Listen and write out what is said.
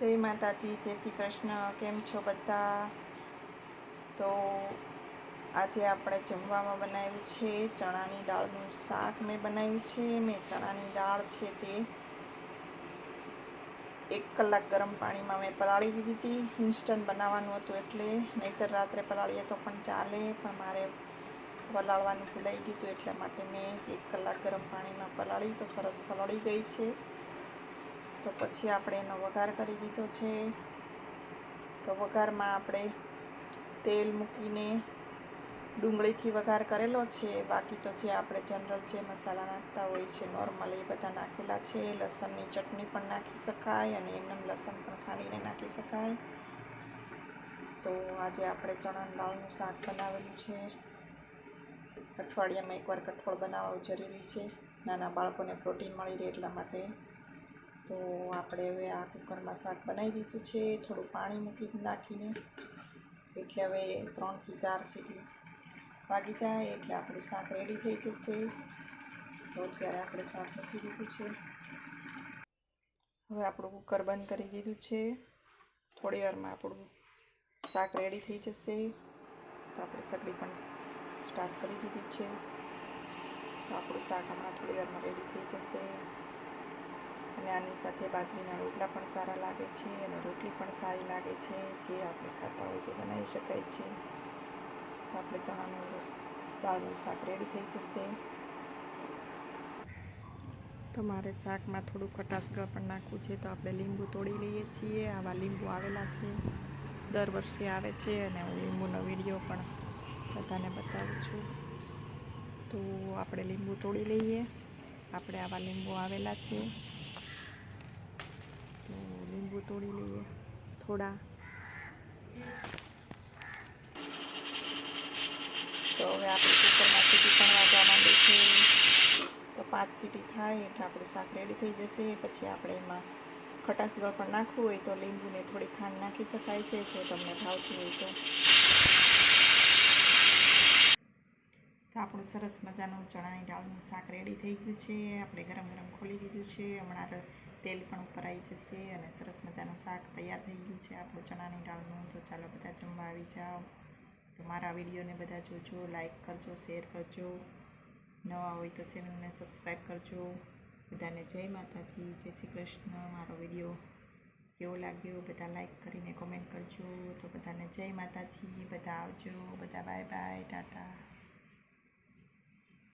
જય માતાજી, જય શ્રી કૃષ્ણ. કેમ છો બધા? તો આજે આપણે જમવામાં બનાવ્યું છે ચણાની દાળનું શાક. મેં બનાવ્યું છે, મેં ચણાની દાળ છે તે એક કલાક ગરમ પાણીમાં મેં પલાળી દીધી હતી. ઇન્સ્ટન્ટ બનાવવાનું હતું એટલે નહીંતર રાત્રે પલાળીએ તો પણ ચાલે, પણ મારે પલાળવાનું ભૂલાઈ ગયું હતું એટલા માટે મેં એક કલાક ગરમ પાણીમાં પલાળી. તો સરસ પલાળી ગઈ છે. તો પછી આપણે એનો વઘાર કરી દીધો છે. તો વઘારમાં આપણે તેલ મૂકીને ડુંગળીથી વઘાર કરેલો છે. બાકી તો જે આપણે જનરલ જે મસાલા નાખતા હોય છે નોર્મલ એ બધા નાખેલા છે. લસણની ચટણી પણ નાખી શકાય અને એમને લસણ પણ ખાંડીને નાખી શકાય. તો આજે આપણે ચણાની દાળનું શાક બનાવેલું છે. અઠવાડિયામાં એકવાર કઠોળ બનાવવું જરૂરી છે. નાના બાળકોને પ્રોટીન મળી રહે એટલા માટે તો આપણે હવે આ કુકરમાં શાક બનાવી દીધું છે. થોડું પાણી મૂકી નાખીને. એટલે હવે ત્રણથી ચાર સીટી વાગી જાય એટલે આપણું શાક રેડી થઈ જશે. તો અત્યારે આપણે શાક મૂકી દીધું છે. હવે આપણું કુકર બંધ કરી દીધું છે. થોડી વારમાં આપણું શાક રેડી થઈ જશે. તો આપણે સગડી પણ સ્ટાર્ટ કરી દીધી છે. તો આપણું શાક હમણાં થોડી વારમાં રેડી થઈ જશે. અને સાથે બાજરીના રોટલા પણ સારા લાગે છે અને રોટલી પણ સારી લાગે છે, જે આપણે ખાતા હોય તે બનાવી શકાય છે. આપણે ચણાનું દાળનું શાક રેડી થઈ જશે. તો મારે શાકમાં થોડું ખટાસગળ પણ નાખવું છે, તો આપણે લીંબુ તોડી લઈએ છીએ. આવા લીંબુ આવેલા છે, દર વર્ષે આવે છે અને હું લીંબુનો વીડિયો પણ બધાને બતાવું છું. તો આપણે લીંબુ તોડી લઈએ. આપણે આવા લીંબુ આવેલા છે. તોડી લઈએ. થોડા. તો હવે આપણે કુકરમાં સીટી પણ વાગવા માંડે છે તો પાંચ સીટી થાય એટલે આપણું શાક રેડી થઈ જશે. પછી આપણે એમાં ખટાસગળ પણ નાખવું હોય તો લીંબુને થોડી ખાંડ નાખી શકાય છે. જો તમને ભાવતું હોય તો. તો આપણું સરસ મજાનું ચણાની દાળનું શાક રેડી થઈ ગયું છે. આપણે ગરમ ગરમ ખોલી દીધું છે. હમણાં તેલ પણ ઉપર જશે અને સરસ મજાનું શાક તૈયાર થઈ ગયું છે આપણું ચણાની દાળનું. તો ચાલો બધા જમવા આવી જાઓ. તો મારા વિડીયોને બધા જોજો લાઈક કરજો શેર કરજો. નવા હોય તો ચેનલને સબસ્ક્રાઈબ કરજો. બધાને જય માતાજી, જય શ્રી કૃષ્ણ. મારો વીડિયો કેવો લાગ્યો બધા લાઈક કરીને કોમેન્ટ કરજો. તો બધાને જય માતાજી. બધા આવજો. બધા બાય બાય ટાટા.